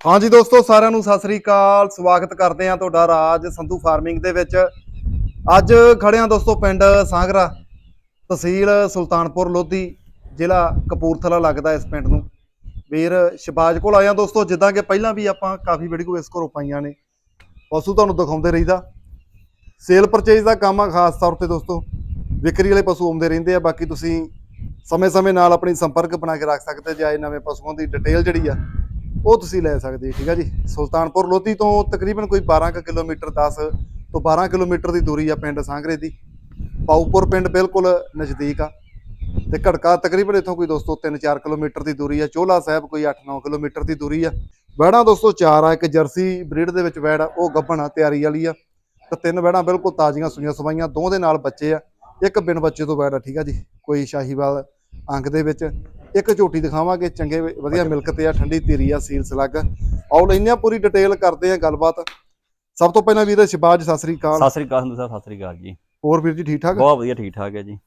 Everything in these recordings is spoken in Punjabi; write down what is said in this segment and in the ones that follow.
ਹਾਂਜੀ ਦੋਸਤੋ, ਸਾਰਿਆਂ ਨੂੰ ਸਤਿ ਸ੍ਰੀ ਅਕਾਲ। ਸਵਾਗਤ ਕਰਦੇ ਹਾਂ ਤੁਹਾਡਾ ਰਾਜ ਸੰਧੂ ਫਾਰਮਿੰਗ ਦੇ ਵਿੱਚ। ਅੱਜ ਖੜੇ ਹਾਂ ਦੋਸਤੋ ਪਿੰਡ ਸਾਂਗਰਾ, ਤਹਿਸੀਲ ਸੁਲਤਾਨਪੁਰ, ਲੋਧੀ, ਜ਼ਿਲ੍ਹਾ ਕਪੂਰਥਲਾ ਲੱਗਦਾ ਇਸ ਪਿੰਡ ਨੂੰ। ਵੀਰ ਸ਼ਿਬਾਜ ਕੋਲ ਆਇਆ ਦੋਸਤੋ, ਜਿੱਦਾਂ ਕਿ ਪਹਿਲਾਂ ਵੀ ਆਪਾਂ ਕਾਫੀ ਵੀਡੀਓ ਇਸ ਕੋਲੋਂ ਪਾਈਆਂ ਨੇ। ਪਸ਼ੂ ਤੁਹਾਨੂੰ ਦਿਖਾਉਂਦੇ ਰਹੀਦਾ। ਸੇਲ ਪਰਚੇਜ ਦਾ ਕੰਮ ਆ, ਖਾਸ ਤੌਰ ਤੇ ਦੋਸਤੋ। ਵਿਕਰੀ ਵਾਲੇ ਪਸ਼ੂ ਆਉਂਦੇ ਰਹਿੰਦੇ ਆ, ਬਾਕੀ ਤੁਸੀਂ ਸਮੇਂ-ਸਮੇਂ ਨਾਲ ਆਪਣੀ ਸੰਪਰਕ ਬਣਾ ਕੇ ਰੱਖ ਸਕਦੇ ਜੇ ਆਏ ਨਵੇਂ ਪਸ਼ੂਆਂ ਦੀ ਡਿਟੇਲ ਜਿਹੜੀ ਆ ਉਹ ਤੁਸੀਂ ਲੈ ਸਕਦੇ ਠੀਕ ਆ ਜੀ। ਸੁਲਤਾਨਪੁਰ ਲੋਧੀ ਤੋਂ ਤਕਰੀਬਨ ਕੋਈ 12 ਕੁ ਕਿਲੋਮੀਟਰ 10 ਤੋਂ 12 ਕਿਲੋਮੀਟਰ ਦੀ ਦੂਰੀ ਆ ਪਿੰਡ ਸਾਂਗਰੇ ਦੀ। ਪਾਉਪੁਰ ਪਿੰਡ ਬਿਲਕੁਲ ਨਜ਼ਦੀਕ ਆ। ਤੇ ਘੜਕਾ ਤਕਰੀਬਨ ਇੱਥੋਂ ਕੋਈ ਦੋਸਤੋ 3-4 ਕਿਲੋਮੀਟਰ ਦੀ ਦੂਰੀ ਆ। ਚੋਲਾ ਸਾਹਿਬ ਕੋਈ 8-9 ਕਿਲੋਮੀਟਰ ਦੀ ਦੂਰੀ ਆ। ਵੈੜਾਂ ਦੋਸਤੋ ਚਾਰ ਆ, ਇੱਕ ਜਰਸੀ ਬਰੀਡ ਦੇ ਵਿੱਚ ਵੈੜ ਆ, ਉਹ ਗੱਭਣ ਆ, ਤਿਆਰੀ ਵਾਲੀ ਆ। ਤੇ ਤਿੰਨ ਵੈੜਾਂ ਬਿਲਕੁਲ ਤਾਜ਼ੀਆਂ ਸੁਈਆਂ ਸਵਾਈਆਂ ਦੋ ਦੇ ਨਾਲ ਬੱਚੇ ਆ। ਇੱਕ ਬਿਨ ਬੱਚੇ ਤੋਂ ਵੈੜ ਆ, ਠੀਕ ਆ ਜੀ। ਕੋਈ ਸ਼ਾਹੀਵਾਲ ਅੰਗ ਦੇ ਵਿੱਚ। ਇੱਕ ਝੋਟੀ ਦਿਖਾਵਾਂਗੇ ਚੰਗੇ ਵਧੀਆ ਮਿਲਕ ਤੇ ਆ ਠੰਡੀ ਧੀਰੀ ਆ ਸੀਲ ਸਲੱਗ ਆਓ ਲੈਨੇ ਆ ਪੂਰੀ ਡਿਟੇਲ ਕਰਦੇ ਆ ਗੱਲਬਾਤ। ਸਭ ਤੋਂ ਪਹਿਲਾਂ ਵੀਰ ਸ਼ਿਬਾਜ ਸਤਿ ਸ੍ਰੀ ਅਕਾਲ। ਸਤਿ ਸ੍ਰੀ ਅਕਾਲ ਸੰਧੂ ਸਾਹਿਬ ਸਤਿ ਸ੍ਰੀ ਅਕਾਲ ਜੀ। ਹੋਰ ਵੀਰ ਜੀ ਠੀਕ ਠਾਕ? ਬਹੁਤ ਵਧੀਆ ਠੀਕ ਠਾਕ ਹੈ ਜੀ।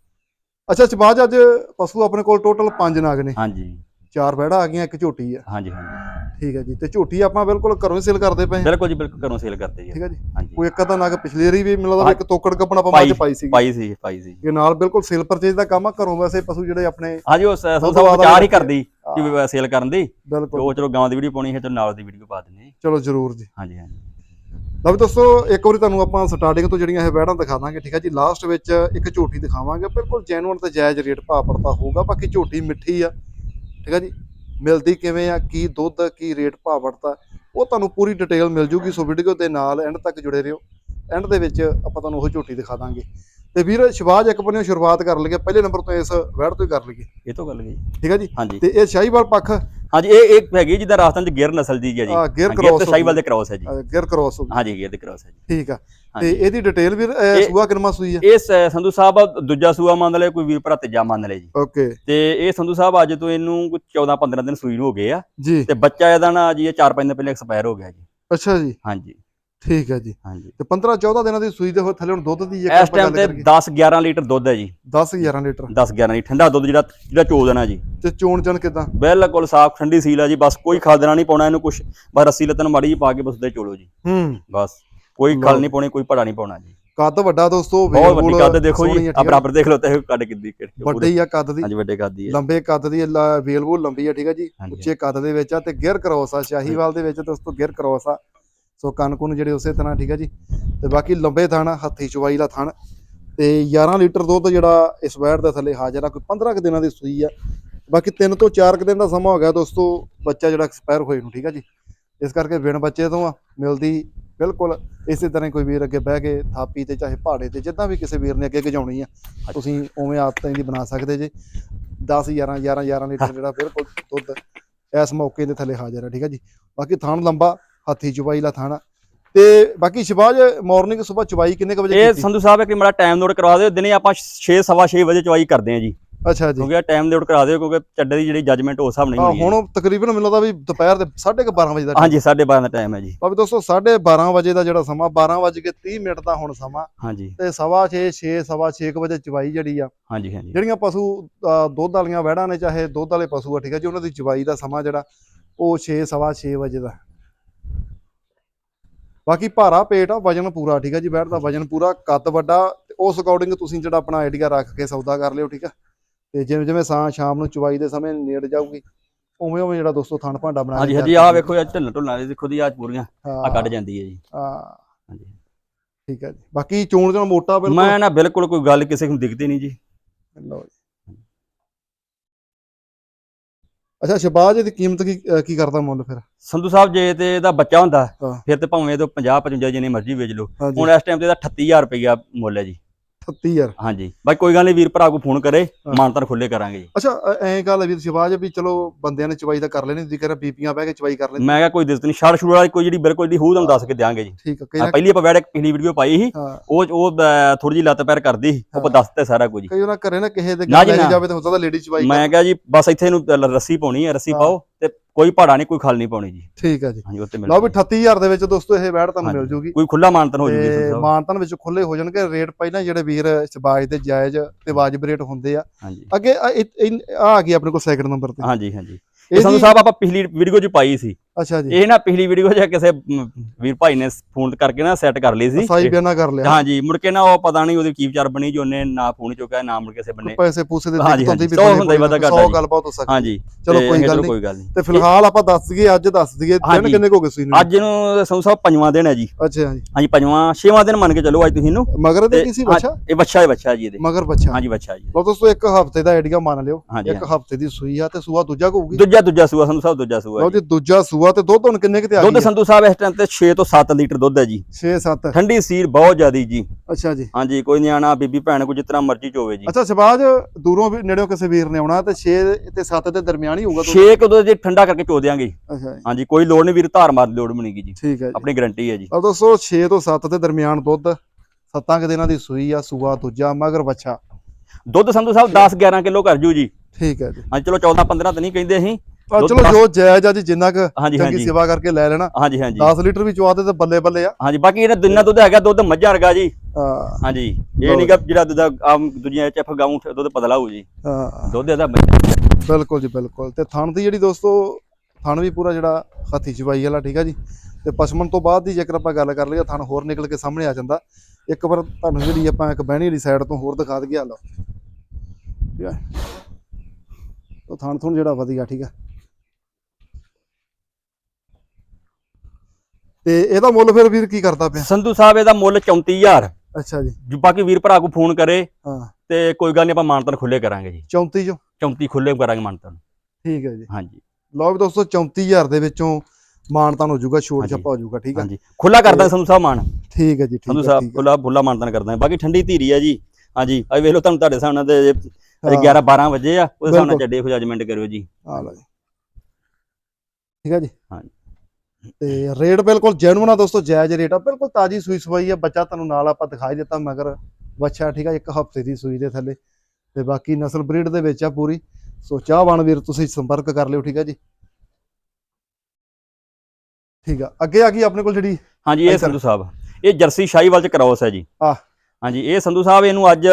ਅੱਛਾ ਸ਼ਿਬਾਜ ਅੱਜ ਪਸ਼ੂ ਆਪਣੇ ਕੋਲ ਟੋਟਲ 5 ਨਾਗ ਨੇ। ਹਾਂਜੀ। ਚਾਰ ਵੈੜਾ ਆ ਗਈਆਂ ਇੱਕ ਝੋਟੀ ਆ। ਹਾਂਜੀ ਹਾਂਜੀ। ਠੀਕ ਹੈ ਜੀ ਤੇ ਝੋਟੀ ਆਪਾਂ ਬਿਲਕੁਲ ਘਰੋਂ ਹੀ ਸੇਲ ਕਰਦੇ ਪਏ ਹਾਂ। ਬਿਲਕੁਲ ਜੀ ਬਿਲਕੁਲ ਘਰੋਂ ਸੇਲ ਕਰਦੇ ਜੀ ਠੀਕ ਹੈ ਜੀ। ਹਾਂਜੀ। ਕੋਈ ਇੱਕ ਅੱਧਾ ਨਗ ਪਿਛਲੀ ਵਾਰੀ ਵੀ ਮਿਲਦਾ। ਇੱਕ ਤੋਕੜ ਕੱਪਣਾ ਆਪਾਂ ਬਾਅਦ ਚ ਪਾਈ ਸੀ ਪਾਈ ਸੀ ਪਾਈ ਸੀ। ਇਹ ਨਾਲ ਬਿਲਕੁਲ ਸੇਲ ਪਰਚੇਜ ਦਾ ਕੰਮ ਆ ਘਰੋਂ ਵੈਸੇ ਪਸ਼ੂ ਜਿਹੜੇ ਆਪਣੇ ਹਾਂਜੀ ਉਹ ਤੋਂ ਸਾਹਿਬ ਵਿਚਾਰ ਹੀ। ਕਰਦੀ ਕਿ ਸੇਲ ਕਰਨ ਦੀ। ਤੇ ਬਿਲਕੁਲ। ਉਹ ਚਲੋ ਗਾਂ ਦੀ ਵੀਡੀਓ ਪਾਉਣੀ ਹੈ ਤੇ ਨਾਲ ਦੀ ਵੀਡੀਓ ਪਾ ਦਿੰਦੇ ਜੀ। ਚਲੋ ਜਰੂਰ ਜੀ। ਹਾਂਜੀ ਹਾਂਜੀ। ਲਓ ਵੀ ਦੋਸਤੋ ਇੱਕ ਵਾਰੀ ਤੁਹਾਨੂੰ ਆਪਾਂ ਸਟਾਰਟਿੰਗ ਤੋਂ ਜਿਹੜੀਆਂ ਇਹ ਵੈੜਾਂ ਦਿਖਾ ਦਾਂਗੇ ਠੀਕ ਹੈ ਜੀ। ਲਾਸਟ ਵਿੱਚ ਇੱਕ ਝੋਟੀ ਦਿਖਾਵਾਂਗੇ। ਬਿਲਕੁਲ ਜੈਨੂਅਨ ਤੇ ਜਾਇਜ਼ ਰੇਟ ਭਾਅ ਪੜਤਾ ਹੋਊਗਾ। ਬਾਕੀ ਝੋਟੀ ਮਿੱਠੀ ਆ। ਠੀਕ ਹੈ ਜੀ? ਮਿਲਦੀ ਕਿਵੇਂ ਆ? ਕੀ ਦੁੱਧ ਕੀ ਰੇਟ ਭਾਅ ਪੜਤਾ ਉਹ ਤੁਹਾਨੂੰ ਪੂਰੀ ਡਿਟੇਲ ਮਿਲ ਜੂਗੀ ਸੋ ਵੀਡੀਓ ਦੇ ਨਾਲ ਐਂਡ ਤੱਕ ਜੁੜੇ ਰਹੋ। ਐਂਡ ਦੇ ਵਿੱਚ ਆਪਾਂ ਤੁਹਾਨੂੰ ਉਹ ਝੋਟੀ ਦਿਖਾ ਦਾਂਗੇ। ਤੇ ਵੀਰ ਸ਼ਿਵਾਜ ਇੱਕ ਬੰਨਿਓ ਸ਼ੁਰੂਆਤ ਕਰ ਲਈਏ। ਪਹਿਲੇ ਨੰਬਰ ਤੋਂ ਇਸ ਵੈੜ ਤੋਂ ਹੀ ਕਰ ਲਈਏ। ਇਹ ਤੋਂ ਗੱਲ ਗਈ ਠੀਕ ਹੈ ਜੀ? ਹਾਂਜੀ। ਤੇ ਇਹ ਸ਼ਾਹੀਵਾਲ ਪੱਖ ਹਾਂਜੀ ਇਹ ਇੱਕ ਹੈਗੀ ਜਿਹਦਾ ਰਾਜਸਥਾਨ ਚ ਗਿਰ ਨਸਲ ਦੀ ਹੈ ਜੀ। ਹਾਂ, ਕ੍ਰੋਸ ਤੇ ਸ਼ਾਹੀਵਾਲ ਦੇ ਕ੍ਰਾਸ ਹੈ ਜੀ। Gear cross. ਹਾਂਜੀ ਗਿਰ ਦੇ ਕ੍ਰਾਸ ਹੈ ਜੀ। ਠੀਕ ਆ। ਤੇ ਇਹਦੀ ਡਿਟੇਲ ਇਹ- ਸੂਆ ਕਿਨਮਾ ਸੂਈ ਆ ਇਹ ਸੰਧੂ ਸਾਹਿਬ ਦੂਜਾ ਸੂਆ ਮੰਨ ਲਏ ਕੋਈ ਵੀਰ ਭਰਾ ਤੀਜਾ ਮੰਨ ਲਏ ਜੀ। ਓਕੇ। ਤੇ ਇਹ ਸੰਧੂ ਸਾਹਿਬ ਅੱਜ ਤੋਂ ਇਹਨੂੰ ਕੋਈ 14 15 ਦਿਨ ਸੂਈ ਨੂੰ ਹੋ ਗਏ ਆ। ਜੀ। ਤੇ ਬੱਚਾ ਇਹਦਾ ਨਾ ਜੀ ਇਹ 4-5 ਦਿਨ ਪਹਿਲੇ ਐਕਸਪਾਇਰ ਹੋ ਗਿਆ ਜੀ। ਅੱਛਾ ਜੀ। ਹਾਂਜੀ। ਠੀਕ ਹੈ ਜੀ। ਹਾਂਜੀ। ਤੇ 15 14 ਦਿਨਾਂ ਦੀ ਸੂਈ ਦੇ ਹੋ ਥੱਲੇ ਹੁਣ ਦੁੱਧ ਦੀ ਇਸ ਟਾਈਮ ਤੇ 10 11 ਲੀਟਰ ਦੁੱਧ ਹੈ ਜੀ। 10 11 ਲੀਟਰ। 10 11 ਲੀਟਰ ਠੰਡਾ ਦੁੱਧ ਜਿਹੜਾ ਜਿਹੜਾ ਚੋ ਦੇਣਾ ਜੀ। ਤੇ ਚੋਣ ਚਣ ਕਿਦਾਂ? ਬਿਲਕੁਲ ਸਾਫ਼ ਠੰਡੀ ਸੀਲ ਆ ਜੀ। ਬਸ ਕੋਈ ਖਾਦਣਾ ਨਹੀਂ ਪਾਉਣਾ ਇਹਨੂੰ ਕੁਛ। ਬਸ ਰੱਸੀ ਲੱਤਨ ਮਾੜੀ ਜੀ ਪਾ ਕੇ ਬਸ ਦੇ ਚੋਲੋ ਜੀ। ਹੂੰ। ਬਸ। ਕੋਈ ਖਲ ਨਹੀਂ ਪਾਉਣੀ ਕੋਈ ਭੜਾ ਨਹੀਂ ਪਾਉਣਾ ਜੀ। ਕੱਦ ਵੱਡਾ ਦੋਸਤੋ ਬਹੁਤ ਵੱਡੀ ਕੱਦ ਦੇਖੋ ਜੀ। ਆ। ਬਰਾਬਰ ਦੇਖ ਲਓ ਤੇ ਕਿੱਦੀ ਕਿਹੜੀ ਵੱਡੀ ਆ ਕੱਦ ਦੀ। ਹਾਂਜੀ ਵੱਡੇ ਕੱਦ ਦੀ ਹੈ। ਲੰਬੇ ਕੱਦ ਦੀ ਵੇਲਵੂਲ ਲੰਬੀ ਆ ਠੀਕ ਆ ਜੀ। ਉੱਚੇ ਕੱਦ ਦੇ ਵਿੱਚ ਆ ਤੇ ਗੇਅਰ ਕ੍ਰੋਸ ਆ। ਸ਼ਾਹੀਵਾਲ ਦੇ ਵਿੱਚ ਦੋਸਤੋ ਗੇਅਰ ਕ੍ਰੋਸ ਆ। ਸੋ ਕੰਨ ਕੁਨ ਜਿਹੜੇ ਉਸੇ ਤਰ੍ਹਾਂ ਠੀਕ ਹੈ ਜੀ? ਤੇ ਬਾਕੀ ਲੰਬੇ ਥਣ ਆ, ਹੱਥੀ ਚਵਾਈ ਦਾ ਥਣ। ਤੇ 11 ਲੀਟਰ ਦੁੱਧ ਜਿਹੜਾ ਇਸ ਵੈੜ ਦੇ ਥੱਲੇ ਹਾਜ਼ਰ ਆ ਕੋਈ 15 ਕੁ ਦਿਨਾਂ ਦੀ ਸੂਈ ਆ। ਬਾਕੀ 3 ਤੋਂ 4 ਕੁ ਦਿਨ ਦਾ ਸਮਾਂ ਹੋ ਗਿਆ ਦੋਸਤੋ ਬੱਚਾ ਜਿਹੜਾ ਐਕਸਪਾਇਰ ਹੋਏ ਨੂੰ ਠੀਕ ਹੈ ਜੀ? ਇਸ ਕਰਕੇ ਵਿਣ ਬੱਚੇ ਤੋਂ ਆ ਮਿਲਦੀ ਬਿਲਕੁਲ ਇਸੇ ਤਰ੍ਹਾਂ ਹੀ ਕੋਈ ਵੀਰ ਅੱਗੇ ਬਹਿ ਕੇ ਥਾਪੀ ਤੇ ਚਾਹੇ ਪਹਾੜੇ ਤੇ ਜਿੱਦਾਂ ਵੀ ਕਿਸੇ ਵੀਰ ਨੇ ਅੱਗੇ ਗਜਾਉਣੀ ਆ ਤੁਸੀਂ ਉਵੇਂ ਆਦਤਾਂ ਦੀ ਬਣਾ ਸਕਦੇ ਜੇ। 10 11 11 11 ਲੀਟਰ ਜਿਹੜਾ ਬਿਲਕੁਲ ਦੁੱਧ ਇਸ ਮੌਕੇ ਦੇ ਥੱਲੇ ਹਾਜ਼ਰ ਹੈ ਠੀਕ ਹੈ ਜੀ? ਬਾਕੀ ਥਾਣ ਲੰਬਾ ਹੱਥੀ ਚੁਬਾਈ ਲਾ ਥਣ। ਤੇ ਬਾਕੀ ਸ਼ਿਵਾਜ ਮਾਰਨਿੰਗ ਸਵੇਰ ਚੁਬਾਈ ਕਿੰਨੇ ਕੁ ਵਜੇ ਇਹ ਸੰਧੂ ਸਾਹਿਬ ਇੱਕ ਮਾੜਾ ਟਾਈਮ ਨੋਟ ਕਰਵਾ ਦਿਓ। ਦਿਨੇ ਆਪਾਂ 6 ਸਵਾ 6 ਵਜੇ ਚਵਾਈ ਕਰਦੇ ਆ ਜੀ। ਅੱਛਾ ਜੀ। ਕਿਉਂਕਿ ਟਾਈਮ ਨੋਟ ਕਰਾ ਦਿਓ ਕਿਉਂਕਿ ਚੱਡੇ ਦੀ ਜਿਹੜੀ ਜੱਜਮੈਂਟ ਉਸ ਹਿਸਾਬ ਨਾਲ ਆ ਹੀ ਹੋਣੀ ਤਕਰੀਬਨ ਮੈਨੂੰ ਲੱਗਦਾ ਵੀ ਦੁਪਹਿਰ ਦੇ 12:30 ਵਜੇ ਦਾ ਹਾਂਜੀ 12:30 ਦਾ ਟਾਈਮ ਹੈ ਜੀ। ਬਾਕੀ ਦੋਸਤੋ 12:30 ਵਜੇ ਦਾ ਜਿਹੜਾ ਸਮਾਂ 12 ਵਜੇ ਕੇ 30 ਮਿੰਟ ਦਾ ਹੁਣ ਸਮਾਂ। ਹਾਂਜੀ। ਤੇ ਸਵਾ 6 6 ਸਵਾ 6 ਵਜੇ ਚੁਬਾਈ ਜਿਹੜੀ ਆ ਹਾਂਜੀ ਹਾਂਜੀ। ਜਿਹੜੀਆਂ ਪਸ਼ੂ ਦੁੱਧ ਵਾਲੀਆਂ ਵਹਿੜਾਂ ਨੇ ਚਾਹੇ ਦੁੱਧ ਵਾਲੇ ਪਸ਼ੂ ਆ ਠੀਕ ਹੈ ਜੀ ਉਹਨਾਂ ਦੀ ਚੁਬਾਈ ਦਾ ਸਮਾਂ ਜਿਹੜਾ ਉਹ 6 ਸਵਾ 6 ਵਜੇ ਦਾ। ਬਾਕੀ ਭਾਰਾ ਪੇਟ ਆ ਵਜਨ ਪੂਰਾ ਠੀਕ ਹੈ ਜੀ ਦਾ ਵਜਨ ਪੂਰਾ ਕੱਦ ਵੱਡਾ ਤੇ ਉਸ ਅਕੋਰਡਿੰਗ ਤੁਸੀਂ ਜਿਹੜਾ ਆਪਣਾ ਆਈਡੀਆ ਰੱਖ ਕੇ ਸੌਦਾ ਕਰ ਲਿਓ ਠੀਕ ਹੈ ਤੇ ਜਿਵੇਂ ਜਿਵੇਂ ਸਾਂ ਸ਼ਾਮ ਨੂੰ ਚੁਬਾਈ ਦੇ ਸਮੇਂ ਨੇੜ ਜਾਊਗੀ ਉਵੇਂ ਉਵੇਂ ਜਿਹੜਾ ਦੋਸਤੋ ਥਣ ਭਾਂਡਾ ਬਣਾ ਹਾਂਜੀ ਹਾਂਜੀ ਆਹ ਵੇਖੋ ਇਹ ਢਿੱਲ ਢੁੱਲਾਂ ਦੀ ਦੇਖੋ ਦੀ ਆਹ ਪੂਰੀਆਂ ਆ ਕੱਢ ਜਾਂਦੀ ਹੈ ਜੀ। ਹਾਂ, ਹਾਂਜੀ। ਠੀਕ ਹੈ ਜੀ। ਬਾਕੀ ਚੋਣ ਜਣ ਮੋਟਾ ਬਿਲਕੁਲ। ਮੈਂ ਨਾ ਬਿਲਕੁਲ ਕੋਈ ਗੱਲ ਕਿਸੇ ਨੂੰ ਦਿਖਦੀ ਨਹੀਂ ਜੀ। ਲਓ ਜੀ। ਅੱਛਾ ਸ਼ਬਾਜ ਦੀ ਕੀਮਤ ਕੀ ਕੀ ਕਰਦਾ ਮੁੱਲ ਫਿਰ? ਸੰਧੂ ਸਾਹਿਬ ਜੇ ਤੇ ਇਹਦਾ ਬੱਚਾ ਹੁੰਦਾ ਹਾਂ। ਫਿਰ ਤੇ ਭਾਵੇਂ ਇਹ ਤੋਂ 50 55 ਜਿੰਨੇ ਮਰਜ਼ੀ ਵੇਚ ਲਓ। ਹਾਂਜੀ। ਹੁਣ ਇਸ ਟਾਈਮ ਤੇ ਇਹਦਾ 38000 ਰੁਪਇਆ ਮੁੱਲ ਹੈ ਜੀ। 38000 ਹਾਂਜੀ ਬਾਕੀ ਕੋਈ ਗੱਲ ਨਹੀਂ ਵੀਰ ਭਰਾ ਕੋ ਫੋਨ ਕਰੇ। ਮਾਨਤਨ ਖੁੱਲੇ ਕਰਾਂਗੇ ਜੀ ਅੱਛਾ ਐਂ ਗੱਲ ਹੈ ਵੀ ਸ਼ਿਵਾਜ ਵੀ ਚਲੋ ਬੰਦਿਆਂ ਨੇ ਚਵਾਈ ਤਾਂ ਕਰ ਲੈਣੀ ਤੁਸੀਂ ਕਹਿੰਦੇ ਬੀਪੀਆਂ ਬਹਿ ਕੇ ਚਵਾਈ ਕਰ ਲੈਣੀ ਮੈਂ ਕਿਹਾ ਕੋਈ ਦਿੱਕਤ ਨਹੀਂ ਛੜ ਛੁੜ ਵਾਲੀ ਕੋਈ ਜਿਹੜੀ ਬਿਲਕੁਲ ਦੀ ਹੂ ਤੁਹਾਨੂੰ ਦੱਸ ਕੇ ਦਿਆਂਗੇ ਜੀ ਠੀਕ ਹੈ ਪਹਿਲੀ ਆਪਾਂ ਵੈੜ ਪਿਛਲੀ ਵੀਡੀਓ ਪਾਈ ਸੀ ਉਹ ਉਹ ਥੋੜੀ ਜਿਹੀ ਲੱਤ ਪੈਰ ਕਰਦੀ ਸੀ ਉਹ ਆਪਾਂ ਹਾਂ। ਦੱਸਤੇ ਸਾਰਾ ਕੁਝ ਕਈ ਉਹਨਾਂ ਘਰੇ ਨਾ ਕਿਸੇ ਦੇ ਲੈ। ਜਾਵੇ ਤਾਂ ਹੋ ਸਕਦਾ ਲੇਡੀ ਚਵਾਈ ਮੈਂ ਕਿਹਾ ਜੀ ਬਸ ਇੱਥੇ ਨੂੰ ਰੱਸੀ ਪਾਉਣੀ ਹੈ ਰੱਸੀ। ਪਾਓ ਤੇ ਕੋਈ ਭਾੜਾ ਨਹੀਂ ਕੋਈ ਖਲ ਨਹੀਂ ਪਾਉਣੀ ਜੀ। ਠੀਕ ਹੈ ਜੀ। ਹਾਂਜੀ ਉੱਤੇ ਮਿਲ ਲਓ ਵੀ 38000 ਦੇ ਵਿੱਚ ਦੋਸਤੋ ਇਹ ਵੈੜ ਤੁਹਾਨੂੰ ਮਿਲ। ਜੂਗੀ। ਕੋਈ ਖੁੱਲਾ ਮਾਨਤਨ ਹੋ ਜੂਗੀ ਤੇ ਮਾਨਤਨ ਵਿੱਚ ਖੁੱਲੇ ਹੋ ਜਾਣਗੇ। ਰੇਟ ਪਹਿਲਾਂ ਜਿਹੜੇ ਵੀਰ ਸ਼ਬਾਜ ਦੇ ਜਾਇਜ਼ ਤੇ ਵਾਜਬ ਰੇਟ ਹੁੰਦੇ ਆ। ਅੱਗੇ ਆ ਆ ਗਈ ਆਪਣੇ ਕੋਲ ਸੈਕਿੰਡ ਨੰਬਰ ਤੇ। ਹਾਂਜੀ ਹਾਂਜੀ। ਇਹ ਜੀ- ਸਾਹਿਬ ਆਪਾਂ ਪਿਛਲੀ ਵੀਡੀਓ 'ਚ ਪਾਈ ਸੀ। ਅੱਛਾ ਜੀ। ਇਹ ਨਾ ਪਿਛਲੀ ਵੀਡੀਓ 'ਚ ਕਿਸੇ ਵੀਰ ਭਾਈ ਨੇ ਫੋਨ ਕਰਕੇ ਨਾ ਸੈੱਟ ਕਰ ਲਈ ਸੀ। ਸਾਈ ਬਿਆਨਾ ਕਰ ਲਿਆ। ਹਾਂਜੀ ਮੁੜ ਕੇ ਨਾ ਉਹ ਪਤਾ ਨਹੀਂ ਉਹਦੀ ਕੀ ਵਿਚਾਰ ਬਣੀ ਜੋ ਉਹਨੇ ਨਾ ਫੋਨ ਚੁੱਕਿਆ ਨਾ ਮੁੜ ਕਿਸੇ ਬੰਨੇ। ਪੈਸੇ ਪੂਸੇ ਦੇ ਦਿੱਕਤ ਹੁੰਦੀ ਹਾਂਜੀ, ਸੌ ਹੁੰਦਾ ਹੀ ਘਾਟਾ 100 ਜੀ। ਗੱਲਬਾਤ ਹੋ ਸਕਦੀ। ਹਾਂਜੀ ਚਲੋ ਕੋਈ ਗੱਲ ਨਹੀਂ। ਤੇ ਫਿਲਹਾਲ ਆਪਾਂ ਦੱਸ ਦਈਏ ਅੱਜ ਦੱਸ ਦਈਏ ਦਿਨ। ਕਿੰਨੇ ਕੁ ਹੋ ਗਏ ਸੀ ਨੂੰ ਅੱਜ ਨੂੰ ਸੰਧੂ ਸਾਹਿਬ ਪੰਜਵਾਂ ਦਿਨ ਹੈ ਜੀ। ਅੱਛਾ ਹਾਂਜੀ ਹਾਂਜੀ ਪੰਜਵਾਂ ਛੇਵਾਂ ਦਿਨ ਮੰਨ ਕੇ ਚੱਲੋ ਅੱਜ ਤੁਸੀਂ ਇਹਨੂੰ। ਮਗਰ ਦੇ ਕੀ ਸੀ ਬੱਚਾ? ਇਹ ਬੱਚਾ ਹੈ ਬੱਚਾ ਜੀ ਇਹਦੇ। ਮਗਰ ਬੱਚਾ। ਹਾਂਜੀ ਬੱਚਾ ਜੀ। ਲਓ ਦੋਸਤੋ ਇੱਕ ਹਫ਼ਤੇ ਦਾ ਆਈਡੀਆ ਮੰਨ ਲਿਓ। ਇੱਕ ਹਫ਼ਤੇ ਦੀ ਸੂਈ ਆ ਤੇ ਸੂਆ ਦੂਜਾ ਹੋਊਗੀ ਦੂਜਾ ਦੂਜਾ ਸੂਆ ਸੰਧੂ ਸਾਹਿਬ ਦੂਜਾ ਸੂਆ ਲਓ ਜੀ। ਜੀ ਦੂਜਾ ਸੂਆ ਤੇ ਦੁੱਧ ਹੁਣ ਕਿੰਨੇ ਕਿਤੇ ਆ ਦੁੱਧ ਸੰਧੂ ਸਾਹਿਬ ਇਸ ਟਾਈਮ ਤੇ 6 ਤੋਂ 7 ਲੀਟਰ ਦੁੱਧ ਹੈ ਜੀ। 6 7 ਠੰਡੀ ਸੀਰ ਬਹੁਤ ਜ਼ਿਆਦੀ ਜੀ। ਅੱਛਾ ਜੀ। ਹਾਂਜੀ ਕੋਈ ਨਿਆਣਾ ਬੀਬੀ ਭੈਣ ਕੋਈ ਜਿਤਨਾ ਮਰਜ਼ੀ ਚੋਵੇ ਜੀ। ਅੱਛਾ ਸ਼ਬਾਜ ਦੂਰੋਂ ਵੀ ਨੇੜਿਓਂ ਕਿਸੇ ਵੀਰ ਨੇ ਆਉਣਾ ਤੇ 6 ਤੇ 7 ਦੇ ਦਰਮਿਆਨ ਹੀ ਹੋਊਗਾ ਦੁੱਧ। 6 ਕਦੋਂ ਜੇ ਠੰਡਾ ਕਰਕੇ ਚੋ ਦਿਆਂਗੇ। ਅੱਛਾ ਹਾਂਜੀ ਕੋਈ ਲੋੜ ਨਹੀਂ ਵੀਰ ਧਾਰ ਮਾਰ ਲੋੜ ਨਹੀਂਗੀ ਜੀ। ਠੀਕ ਹੈ ਜੀ। ਆਪਣੀ ਗਾਰੰਟੀ ਹੈ ਜੀ। ਲਓ ਦੋਸਤੋ 6 ਤੋਂ 7 ਦੇ ਦਰਮਿਆਨ ਦੁੱਧ ਸੱਤਾਂ ਕੁ ਦਿਨਾਂ ਦੀ ਸੂਈ ਆ ਸੂਆ ਦੂਜਾ ਮਗਰ ਬੱਚਾ ਦੁੱਧ ਸੰਧੂ ਸਾਹਿਬ 10 11 ਕਿਲੋ ਕਰ ਜੂ ਜੀ। ਠੀਕ ਹੈ ਜੀ। ਹਾਂਜੀ ਚਲੋ 14 15 ਤਾਂ ਨਹੀਂ ਕਹਿੰਦੇ ਅਸੀਂ। ਆ ਚਲੋ ਜੋ ਜਾਇਜ਼ ਆ ਜੀ ਜਿੰਨਾ ਕੁ ਚੰਗੀ ਸੇਵਾ ਕਰਕੇ ਲੈ ਲੈਣਾ। ਹਾਂਜੀ ਹਾਂਜੀ। 10 ਲੀਟਰ ਵੀ ਚਵਾ ਦੇ ਤੇ ਬੱਲੇ ਬੱਲੇ ਆ। ਹਾਂਜੀ ਬਾਕੀ ਇਹਨਾਂ ਦਿਨਾਂ ਦੁੱਧ ਹੈਗਾ ਦੁੱਧ ਮੱਝਾਂ ਵਰਗਾ ਜੀ। ਹਾਂ, ਹਾਂਜੀ ਇਹ ਨਹੀਂਗਾ ਜਿਹੜਾ ਦੁੱਧ ਆਮ ਦੁਨੀਆ ਚ ਫਗਾਉਂ ਦੁੱਧ ਪਤਲਾ ਹੋਊ ਜੀ। ਹਾਂ। ਦੁੱਧ ਇਹਦਾ ਮੱਝਾਂ ਬਿਲਕੁਲ ਜੀ ਬਿਲਕੁਲ। ਤੇ ਥਣ ਦੀ ਜਿਹੜੀ ਦੋਸਤੋ ਥਣ ਵੀ ਪੂਰਾ ਜਿਹੜਾ ਹੱਥੀ ਚਵਾਈ ਵਾਲਾ ਠੀਕ ਆ ਜੀ। ਤੇ ਪਸ਼ਮਨ ਤੋਂ ਬਾਅਦ ਦੀ ਜੇਕਰ ਆਪਾਂ ਗੱਲ ਕਰ ਲਈਏ ਥਣ ਹੋਰ ਨਿਕਲ ਕੇ ਸਾਹਮਣੇ ਆ ਜਾਂਦਾ। ਇੱਕ ਵਾਰ ਤੁਹਾਨੂੰ ਜਿਹੜੀ ਆਪਾਂ ਇੱਕ ਬਹਿਣੀ ਵਾਲੀ ਸਾਈਡ ਤੋਂ ਹੋਰ ਦਿਖਾ ਦਈਏ ਆ ਲਓ। ਠੀਕ ਆ। ਉਹ ਥਣ ਥਣ ਜਿਹੜਾ ਵਧੀਆ ਠੀਕ ਆ। ਤੇ ਇਹਦਾ ਮੁੱਲ ਫਿਰ ਵੀਰ ਕੀ ਕਰਦਾ ਪਿਆ? ਸੰਧੂ ਸਾਹਿਬ ਇਹਦਾ ਮੁੱਲ 34000 ਅੱਛਾ ਜੀ। ਜੋ ਬਾਕੀ ਵੀਰ ਭਰਾ ਕੋ ਫੋਨ ਕਰੇ ਹਾਂ। ਤੇ ਕੋਈ ਗੱਲ ਨਹੀਂ ਆਪਾਂ ਮਾਨਤਨ ਖੁੱਲੇ ਕਰਾਂਗੇ ਜੀ। 34 ਜੋ 34 ਖੁੱਲੇ ਕਰਾਂਗੇ ਮਾਨਤਨ। ਠੀਕ ਹੈ ਜੀ। ਹਾਂਜੀ। ਲਓ ਵੀ ਦੋਸਤੋ 34000 ਦੇ ਵਿੱਚੋਂ ਮਾਨਤਾਨ ਹੋ ਜਾਊਗਾ ਛੋਟ। ਛੱਪਾ ਹੋ ਜਾਊਗਾ ਠੀਕ ਆ ਹਾਂਜੀ। ਖੁੱਲਾ ਕਰਦਾ ਸੰਧੂ ਸਾਹਿਬ ਮਾਨ। ਠੀਕ ਹੈ ਜੀ ਠੀਕ ਸੰਧੂ ਹੈ ਸਾਹਿਬ ਠੀਕ ਹੈ। ਖੁੱਲਾ ਖੁੱਲਾ ਮਾਨਤਨ ਕਰਦਾ ਬਾਕੀ ਠੰਡੀ ਧੀਰੀ ਆ ਜੀ। ਹਾਂਜੀ। ਆ ਵੇਖ ਲਓ ਤੁਹਾਨੂੰ ਤੁਹਾਡੇ ਸਾਹਮਣੇ ਤੇ ਅਜੇ ਹਾਂ। 11 12 ਵਜੇ ਆ ਉਹਦੇ ਹਿਸਾਬ ਨਾਲ। ਚੱਡੇ ਹੋ ਜਜਮੈਂਟ ਕਰਿਓ ਜੀ। ਆ ਲਓ ਜੀ। ਠੀਕ ਹੈ ਜੀ। ਹਾਂਜੀ। ਤੇ ਰੇਟ ਬਿਲਕੁਲ ਜੈਨੂਨ ਆ ਦੋਸਤੋ ਜਾਇਜ਼ ਰੇਟ ਆ। ਬਿਲਕੁਲ ਤਾਜੀ ਸੂਈ ਸਵਾਈ ਆ ਬੱਚਾ ਤੁਹਾਨੂੰ ਨਾਲ ਆਪਾਂ ਦਿਖਾਈ ਦਿੱਤਾ ਮਗਰ ਬੱਚਾ ਠੀਕ ਆ ਇੱਕ ਹਫ਼ਤੇ ਦੀ ਸੂਈ ਦੇ ਥੱਲੇ। ਤੇ ਬਾਕੀ ਨਸਲ ਬਰੀਡ ਦੇ ਵਿੱਚ ਆ ਪੂਰੀ। ਸੋ ਚਾਹਵਾਨ ਵੀਰ ਤੁਸੀਂ ਸੰਪਰਕ ਕਰ ਲਿਓ ਠੀਕ ਆ ਜੀ? ਠੀਕ ਆ। ਅੱਗੇ ਆ ਗਈ ਆਪਣੇ ਕੋਲ ਜਿਹੜੀ ਹਾਂਜੀ ਇਹ। ਸੰਧੂ ਸਾਹਿਬ। ਇਹ ਜਰਸੀ ਸ਼ਾਹੀਵਾਲ ਚ ਕ੍ਰੋਸ ਹੈ ਜੀ। ਆਹ। ਹਾਂਜੀ ਇਹ ਸੰਧੂ ਸਾਹਿਬ ਇਹਨੂੰ ਅੱਜ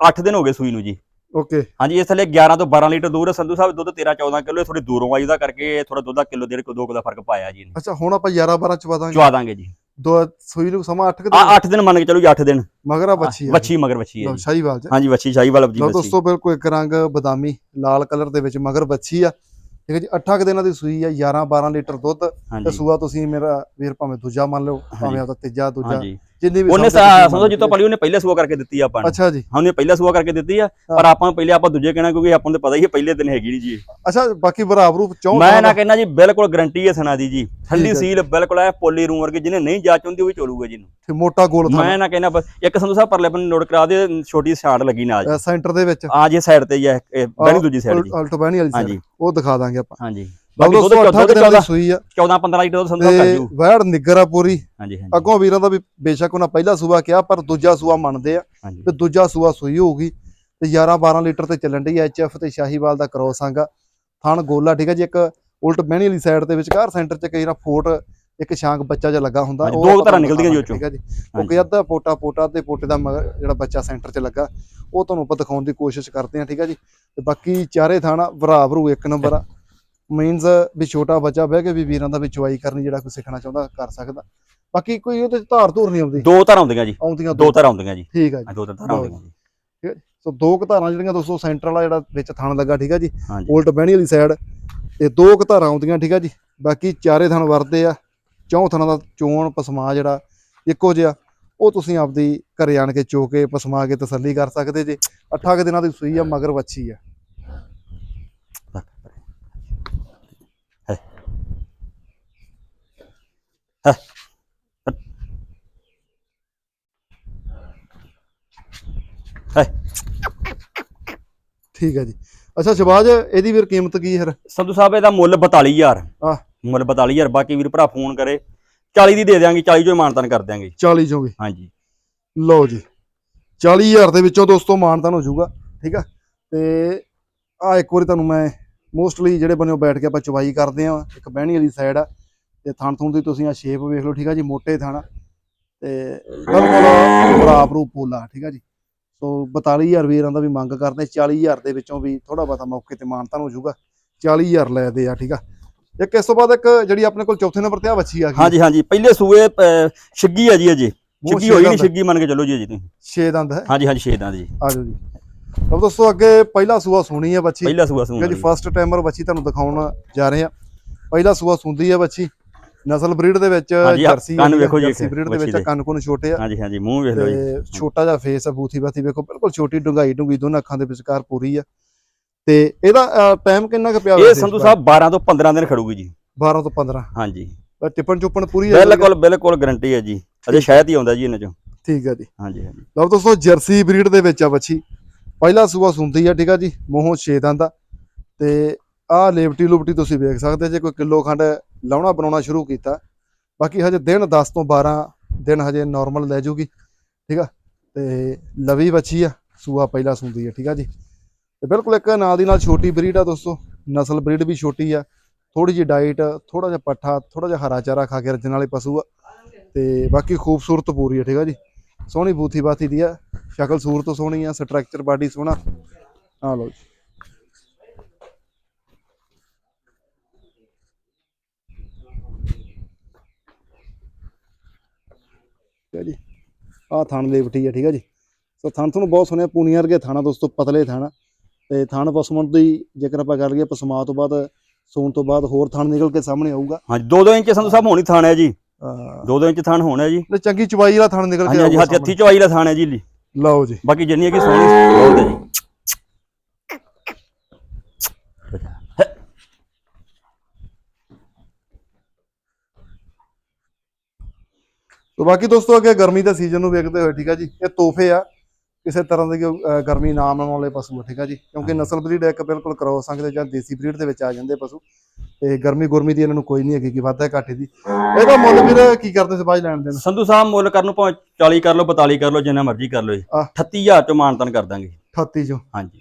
8 ਦਿਨ ਹੋ ਗਏ ਸੂਈ ਨੂੰ ਜੀ। ਓਕੇ ਹਾਂਜੀ ਇਸ ਥੱਲੇ 11 ਤੋਂ 12 ਲੀਟਰ ਦੂਰ ਹੈ ਸੰਧੂ ਸਾਹਿਬ ਦੁੱਧ 13 14 ਕਿਲੋ ਥੋੜੀ ਦੂਰੋਂ ਆਈ ਦਾ ਕਰਕੇ ਥੋੜਾ ਦੁੱਧ ਦਾ ਕਿਲੋ ਡੇਢ ਕੋ 2 ਕਿਲੋ ਦਾ ਫ਼ਰਕ ਪਾਇਆ ਜੀ ਅੱਛਾ ਹੁਣ ਆਪਾਂ 11 12 ਚ ਪਾ ਚਵਾ ਦਾਂਗੇ ਜੀ। ਦੋ ਸੂਈ ਨੂੰ ਸਮਾਂ 8 ਆ 8 ਦਿਨ ਮੰਨ ਕੇ ਚਲੋ ਜੀ 8 ਦਿਨ। ਮਗਰ ਆ ਬੱਚੀ ਆ। ਵੱਛੀ ਮਗਰ ਵੱਛੀ ਹੈ ਜੀ। ਸ਼ਾਹੀਵਾਲ ਚ। ਹਾਂਜੀ ਵੱਛੀ ਸ਼ਾਹੀਵਾਲ ਜੀ ਵੱਛੀ। ਦੋਸਤੋ ਬਿਲਕੁਲ ਇੱਕ ਰੰਗ ਬਦਾਮੀ ਲਾਲ ਕਲਰ ਦੇ ਵਿੱਚ ਮਗਰ ਬੱਚੀ ਆ। ਠੀਕ ਹੈ ਜੀ 8 ਕੁ ਦਿਨਾਂ ਦੀ ਸੂਈ ਆ 11 12 ਲੀਟਰ ਦੁੱਧ। ਤੇ ਸੂਆ ਤੁਸੀਂ ਮੇਰਾ ਵੀਰ ਭਾਵੇਂ ਦੂਜਾ ਮੰਨ ਲਓ ਭਾਵੇਂ। ਆਪਦਾ ਤੀਜਾ ਦੂਜਾ। ਜਿੰਨੀ ਵੀ ਉਹਨੇ ਸਮਝ ਤੁਸੀਂ ਮੰਨ ਸੰਧੂ ਜੀ ਤੋਂ ਲਓ। ਪਹਿਲੇ ਉਹਨੇ ਪਹਿਲੇ ਸੂਆ ਕਰਕੇ ਦਿੱਤੀ ਆਪਾਂ ਨੂੰ। ਅੱਛਾ ਜੀ। ਹਾਂ ਉਹਨੇ ਪਹਿਲਾ ਸੂਆ ਕਰਕੇ ਦਿੱਤੀ ਆ ਪਰ ਆਪਾਂ ਨੂੰ ਪਹਿਲੇ ਆਪਾਂ ਦੂਜੇ ਕਹਿਣਾ ਕਿਉਂਕਿ ਆਪਾਂ ਨੂੰ ਤਾਂ ਪਤਾ ਹੀ ਹੈ ਪਹਿਲੇ ਦਿਨ ਹੈਗੀ ਨਹੀਂ ਜੀ ਅੱਛਾ ਬਾਕੀ ਬਰਾਬਰੂ ਚੌਂ ਮੈਂ ਨਾ ਕਹਿੰਦਾ ਜੀ ਬਿਲਕੁਲ ਗਰੰਟੀ ਹੈ ਸਨਾ ਦੀ ਜੀ। ਠੰਡੀ। ਸੀਲ ਬਿਲਕੁਲ ਹੈ ਪੋਲੀ ਰੂਮ ਵਰਗੀ ਜਿਹਨੇ ਨਹੀਂ ਜਾਚ ਹੁੰਦੀ ਉਹ ਵੀ ਚੋਲੂਗਾ ਜੀ ਇਹਨੂੰ। ਮੋਟਾ ਗੋਲ ਮੈਂ ਨਾ ਕਹਿੰਦਾ ਬਸ ਇੱਕ ਸੰਧੂ ਸਾਹਿਬ ਪਰਲੇ ਬੰਨੇ ਨੋਟ ਕਰਾ ਦੇ ਛੋਟੀ ਛਾੜ ਲੱਗੀ ਨਾਲ। ਸੈਂਟਰ ਦੇ ਵਿੱਚ। ਆ ਜੇ ਸਾਈਡ ਤੇ ਹੀ ਹੈ ਬਣੀ ਦੂਜੀ ਸਾਈਡ ਜੀ। ਅਲਟੋ ਬਹਿਣੀ ਵਾਲੀ ਸਾਈਡ। ਉਹ ਦਿਖਾ ਦਾਂਗੇ ਆਪਾਂ। ਹਾਂਜੀ ਬਾਕੀ ਦੁੱਧ ਦੋਸਤੋ 8 ਦੁੱਧ ਦਿਨਾਂ ਦੀ 14 ਸੂਈ ਆ। 14 15 ਲੀਟਰ ਦੁੱਧ ਸੰਧੂ ਕਰ ਜੂ। ਵੈੜ ਨਿੱਗਰ ਆ ਪੂਰੀ। ਹਾਂਜੀ ਹਾਂਜੀ। ਅੱਗੋਂ ਵੀਰਾਂ ਦਾ ਵੀ ਬੇਸ਼ੱਕ ਉਹਨਾਂ ਪਹਿਲਾ ਸੂਆ ਕਿਹਾ ਪਰ ਦੂਜਾ ਸੂਆ ਮੰਨਦੇ ਆ। ਤੇ ਦੂਜਾ ਸੂਆ ਸੂਈ ਹੋਊਗੀ। ਤੇ 11 12 ਲੀਟਰ ਤੇ ਚੱਲਣ ਦੀ ਐਚਐਫ ਤੇ ਸ਼ਾਹੀਵਾਲ ਦਾ ਕ੍ਰੋਸ ਆਂਗਾ ਥਣ ਗੋਲਾ ਠੀਕ ਹੈ ਜੀ ਇੱਕ ਉਲਟ ਬਹਿਣੀ ਵਾਲੀ ਸਾਈਡ ਦੇ ਵਿਚਕਾਰ ਸੈਂਟਰ 'ਚ ਕਈ ਨਾ ਫੋਟ ਇੱਕ ਸ਼ਾਂਕ ਬੱਚਾ ਜਿਹਾ ਲੱਗਾ ਹੁੰਦਾ। ਹਾਂਜੀ, ਉਹ ਦੋ ਆਪਾਂ ਤਰ੍ਹਾਂ ਤੁਹਾਨੂੰ ਨਿਕਲਦੀਆਂ ਜੀ ਉਹ ਦਿਖਾਵਾਂਗੇ, ਠੀਕ ਹੈ ਜੀ। ਉਹ ਹਾਂਜੀ। ਕਿ ਅੱਧਾ ਪੋਟਾ ਪੋਟਾ ਤੇ ਪੋਟੇ ਦਾ ਮਗਰ ਜਿਹੜਾ ਬੱਚਾ ਸੈਂਟਰ 'ਚ ਲੱਗਾ। ਉਹ ਤੁਹਾਨੂੰ ਆਪਾਂ ਦਿਖਾਉਣ ਦੀ ਕੋਸ਼ਿਸ਼ ਕਰਦੇ ਹਾਂ ਠੀਕ ਹੈ ਜੀ। ਤੇ ਬਾਕੀ ਚਾਰੇ ਥਾਣਾ ਭਰਾ ਭਰੂ ਇੱਕ ਨੰਬਰ ਆ। ਮੀਨਸ ਵੀ ਛੋਟਾ ਬੱਚਾ ਬਹਿ ਕੇ ਵੀ ਵੀਰਾਂ ਦਾ ਵੀ ਚੁਆਈ ਕਰਨੀ ਜਿਹੜਾ ਕੋਈ ਸਿੱਖਣਾ ਚਾਹੁੰਦਾ ਕਰ ਸਕਦਾ। ਬਾਕੀ ਕੋਈ ਉਹਦੇ 'ਚ ਧਾਰ ਧੂਰ ਨਹੀਂ ਆਉਂਦੀ। ਦੋ ਧਾਰਾਂ ਹੁੰਦੀਆਂ ਜੀ। ਆਉਂਦੀਆਂ ਦੋ ਧਾਰਾਂ ਹੁੰਦੀਆਂ ਜੀ। ਠੀਕ ਹੈ ਜੀ। ਦੋ ਧਾਰਾਂ ਹੁੰਦੀਆਂ ਜੀ। ਸੋ ਦੋ ਕੁ ਧਾਰਾਂ ਜਿਹੜੀਆਂ ਦੋਸਤੋ ਸੈਂਟਰ ਵਾਲਾ ਜਿਹੜਾ ਵਿੱਚ ਥਣ ਲੱਗਾ ਠੀਕ ਹੈ ਜੀ। ਉਲਟ ਬਹਿਣੀ ਵਾਲੀ ਸਾਈਡ ਤੇ ਦੋ ਕੁ ਧਾਰਾਂ ਆਉਂਦੀਆਂ ਠੀਕ ਹੈ ਜੀ। ਬਾਕੀ ਚਾਰੇ ਥਣ ਵਰਤੇ ਆ ਚੌਂ ਥਣਾਂ ਦਾ ਚੋਣ ਪਸਮਾ ਜਿਹੜਾ ਇੱਕੋ ਜਿਹਾ ਉਹ ਤੁਸੀਂ ਆਪਦੀ ਘਰੇ ਆਣ ਕੇ ਚੋ ਕੇ ਪਸਮਾ ਕੇ ਤਸੱਲੀ ਕਰ ਸਕਦੇ ਜੇ। ਅੱਠਾਂ ਕੁ ਦਿਨਾਂ ਦੀ ਸੂਈ ਆ ਮਗਰ ਵੱਛੀ ਆ। ਹੈ। ਠੀਕ ਹੈ ਜੀ। ਅੱਛਾ ਸ਼ਬਾਜ ਇਹਦੀ ਵੀਰ ਕੀਮਤ ਕੀ ਹੈ ਸੰਧੂ ਸਾਹਿਬ ਇਹਦਾ ਮੁੱਲ 42000 ਆਹ। ਮੁੱਲ 42000 ਬਾਕੀ ਵੀਰ ਭਰਾ ਫੋਨ ਕਰੇ। 40 ਦੀ ਦੇ ਦਿਆਂਗੇ 40 ਜੋ ਮਾਨਤਨ ਕਰ ਦਿਆਂਗੇ। 40 ਚੋਂ ਵੀ? ਹਾਂਜੀ। ਲਓ ਜੀ। 40000 ਦੇ ਵਿੱਚੋਂ ਦੋਸਤੋ ਮਾਨਤਾਨ ਹੋ ਜਾਊਗਾ ਠੀਕ ਆ? ਤੇ ਆ ਇੱਕ ਵਾਰੀ ਤੁਹਾਨੂੰ ਮੈਂ ਮੋਸਟਲੀ ਜਿਹੜੇ ਬੰਨਿਓ ਬੈਠ ਕੇ ਆਪਾਂ ਚਵਾਈ ਕਰਦੇ ਆ ਇੱਕ ਬਹਿਣੀ ਵਾਲੀ ਸਾਈਡ ਆ। ਤੇ ਥਣ ਥੁਣ ਦੀ ਤੁਸੀਂ ਆ ਸ਼ੇਪ ਵੇਖ ਲਓ ਠੀਕ ਆ ਜੀ ਮੋਟੇ ਥਣ। ਆ ਤੇ ਬਿਲਕੁਲ ਬਰਾਬਰੂ ਪੋਲਾ ਠੀਕ ਆ ਜੀ। ਸੋ 42000 ਵੀਰਾਂ ਦਾ ਵੀ ਮੰਗ ਕਰਦੇ 40000 ਦੇ ਵਿੱਚੋਂ ਵੀ ਥੋੜਾ ਬਹੁਤਾ ਮੌਕੇ ਤੇ ਮਾਨਤਾਨ ਹੋ ਜਾਊਗਾ। 40000 ਲੈ ਦੇ ਆ ਠੀਕ ਆ। ਇੱਕ ਇਸ ਤੋਂ ਬਾਅਦ ਇੱਕ ਜਿਹੜੀ ਆਪਣੇ ਕੋਲ ਚੌਥੇ ਨੰਬਰ ਤੇ ਆ ਵੱਛੀ ਆ ਗਈ। ਹਾਂਜੀ ਹਾਂਜੀ ਪਹਿਲੇ ਸੂਏ ਛਿੱਗੀ ਆ ਜੀ ਅਜੇ। ਛਿੱਗੀ ਹੋਈ ਨਹੀਂ ਛਿੱਗੀ ਮੰਨ ਕੇ ਚੱਲੋ ਜੀ ਅਜੇ ਤੁਸੀਂ। ਛੇ ਦੰਦ ਹੈ। ਹਾਂਜੀ ਹਾਂਜੀ ਛੇ ਦੰਦ ਜੀ। ਆ ਜਾਓ ਜੀ। ਲਓ ਦੋਸਤੋ ਅੱਗੇ ਪਹਿਲਾ ਸੂਆ ਸੁਣੀ ਹੈ ਬੱਚੀ ਪਹਿਲਾ ਸੂਆ ਹੈ ਜੀ। ਫਸਟ ਟਾਈਮਰ ਬੱਚੀ ਤੁਹਾਨੂੰ ਦਿਖਾਉਣ ਜਾ ਰਹੇ ਆ। ਪਹਿਲਾ ਸੂਆ ਸੁੰਦੀ ਹੈ ਬੱਚੀ ਨਸਲ ਬਰੀਡ ਦੇ ਵਿੱਚ ਜਰਸੀ ਕੰਨ ਵੇਖੋ ਜੀ ਜਰਸੀ ਬਰੀਡ ਦੇ ਵਿੱਚ। ਕੰਨ ਕੁਨ ਛੋਟੇ ਆ। ਹਾਂਜੀ ਹਾਂਜੀ ਮੂੰਹ ਵੇਖ ਲਓ ਜੀ। ਛੋਟਾ ਜਿਹਾ ਫੇਸ ਆ ਬੂਥੀ ਬਾਥੀ ਵੇਖੋ ਬਿਲਕੁਲ ਛੋਟੀ ਡੁੰਗਾਈ ਡੁੰਗੀ ਦੋਨਾਂ ਅੱਖਾਂ ਦੇ ਵਿਚਕਾਰ ਪੂਰੀ ਆ। ਤੇ ਇਹਦਾ ਟਾਈਮ ਕਿੰਨਾ ਕੁ ਪਿਆ ਇਹ ਸੰਧੂ ਸਾਹਿਬ 12 ਤੋਂ 15 ਦਿਨ ਖੜੂਗੀ ਜੀ। 12 ਤੋਂ 15 ਹਾਂਜੀ। ਟਿਪਣ ਚੁੱਪਣ ਪੂਰੀ ਆ ਬਿਲਕੁਲ ਬਿਲਕੁਲ ਗਾਰੰਟੀ ਹੈ ਜੀ। ਅਜੇ ਸ਼ਾਇਦ ਹੀ ਆਉਂਦਾ ਜੀ ਇਹਨਾਂ ਚੋਂ। ਠੀਕ ਹੈ ਜੀ। ਹਾਂਜੀ ਹਾਂਜੀ। ਲਓ ਦੋਸਤੋ ਜਰਸੀ ਬਰੀਡ ਦੇ ਵਿੱਚ ਆ ਬੱਚੀ ਪਹਿਲਾ ਸੂਆ ਸੁੰਦੀ ਆ ਠੀਕ ਆ ਜੀ? ਮੂੰਹੋਂ ਛੇ ਦੰਦ ਆ। ਤੇ ਆਹ ਲੇਵਟੀ ਲੁਬਟੀ ਤੁਸੀਂ ਵੇਖ ਸਕਦੇ ਜੇ ਕੋਈ ਕਿਲੋ ਖੰਡ ਲਾਉਣਾ ਬਣਾਉਣਾ ਸ਼ੁਰੂ ਕੀਤਾ। ਬਾਕੀ ਹਜੇ ਦਿਨ 10 ਤੋਂ 12 ਦਿਨ ਹਜੇ ਨਾਰਮਲ ਲੈ ਜੂਗੀ, ਠੀਕ ਆ? ਤੇ ਲਵੀ ਬੱਚੀ ਆ, ਸੂਆ ਪਹਿਲਾ ਸੁੰਦੀ ਆ, ਠੀਕ ਆ ਜੀ? ਤੇ ਬਿਲਕੁਲ ਇੱਕ ਨਾਲ ਦੀ ਨਾਲ ਛੋਟੀ ਬਰੀਡ ਆ ਦੋਸਤੋ, ਨਸਲ ਬਰੀਡ ਵੀ ਛੋਟੀ ਆ। ਥੋੜੀ ਜਿਹੀ ਡਾਈਟ ਥੋੜਾ ਜਿਹਾ ਪੱਠਾ ਥੋੜਾ ਜਿਹਾ ਹਰਾ ਚਾਰਾ ਖਾ ਕੇ ਰੱਜਣ ਵਾਲੇ ਪਸ਼ੂ ਆ। ਤੇ ਬਾਕੀ ਖੂਬਸੂਰਤ ਪੂਰੀ ਆ, ਠੀਕ ਆ ਜੀ? ਸੋਹਣੀ ਬੂਥੀ ਬਾਥੀ ਦੀ ਆ, ਸ਼ਕਲ ਸੂਰਤ ਸੋਹਣੀ ਆ ਸਟਰਕਚਰ ਬਾਡੀ ਸੋਹਣਾ। ਆ ਲਓ ਜੀ। ਠੀਕ ਹੈ ਜੀ। ਆ ਥਣ ਲੇਵਟੀ ਆ ਠੀਕ ਹੈ ਜੀ। ਸੋ ਥਣ ਤੁਹਾਨੂੰ ਬਹੁਤ ਸੋਹਣੇ ਪੂਨੀਆਂ ਵਰਗੇ ਥਾਣਾ ਦੋਸਤੋ ਪਤਲੇ ਥਣ। ਤੇ ਥਣ ਪਸਮਣ ਦੀ ਜੇਕਰ ਆਪਾਂ ਕਰ ਲਈਏ ਪਸਮਾ ਤੋਂ ਬਾਅਦ ਸੂਣ ਤੋਂ ਬਾਅਦ ਹੋਰ ਥਣ ਨਿਕਲ ਕੇ ਸਾਹਮਣੇ ਆਊਗਾ। ਹਾਂਜੀ 2-2 ਇੰਚ ਸੰਧੂ ਸਾਹਿਬ ਹੋਣੀ ਥਾਣ ਹੈ ਜੀ। ਅਹ 2-2 ਇੰਚ ਥਾਣ ਹੋਣਾ ਜੀ। ਤੇ ਚੰਗੀ ਚਵਾਈ ਵਾਲਾ ਥਣ ਨਿਕਲ ਕੇ ਹਾਂਜੀ ਹਾਂਜੀ ਆਊਗਾ ਹੱਥ ਚਵਾਈ ਦਾ ਥਾਣ ਹੈ ਜੀ। ਲਓ ਜੀ। ਬਾਕੀ ਜਿੰਨੀ ਹੈਗੀ ਸੋਹਣੀ ਹੈ ਜੀ। ਤੋ ਬਾਕੀ ਦੋਸਤੋ ਅੱਗੇ ਗਰਮੀ ਦੇ ਸੀਜ਼ਨ ਨੂੰ ਵੇਖਦੇ ਹੋਏ ਠੀਕ ਆ ਜੀ? ਇਹ ਤੋਹਫੇ ਆ। ਕਿਸੇ ਤਰ੍ਹਾਂ ਦੀ ਗਰਮੀ ਨਾ ਆਉਣ ਵਾਲੇ ਪਸ਼ੂ ਆ ਠੀਕ ਆ ਜੀ? ਕਿਉਂਕਿ ਨਸਲ ਬਰੀਡ ਇੱਕ ਬਿਲਕੁਲ ਕ੍ਰੋਸ ਸੰਗ ਦੇ ਜਾਂ ਦੇਸੀ ਬਰੀਡ ਦੇ ਵਿੱਚ ਆ ਜਾਂਦੇ ਪਸ਼ੂ। ਤੇ ਗਰਮੀ ਗੁਰਮੀ ਦੀ ਇਹਨਾਂ ਨੂੰ ਕੋਈ ਨਹੀਂ ਹੈਗੀ ਕਿ ਵਾਧਾ ਘਾਟੇ ਦੀ। ਇਹਦਾ ਮੁੱਲ ਵੀਰ ਕੀ ਕਰਦੇ ਸੀ ਬਾਜ ਲੈਣ ਦੇਣ? ਸੰਧੂ ਸਾਹਿਬ ਮੁੱਲ ਕਰਨ ਨੂੰ ਭਾਵੇਂ 40 ਕਰ ਲਓ 42 ਕਰ ਲਓ ਜਿੰਨਾ ਮਰਜ਼ੀ ਕਰ ਲਓ ਜੀ। ਆਹ। 38000 ਚੋਂ ਮਾਨਤਨ ਕਰ ਦਾਂਗੇ 38 ਚੋਂ। ਹਾਂਜੀ।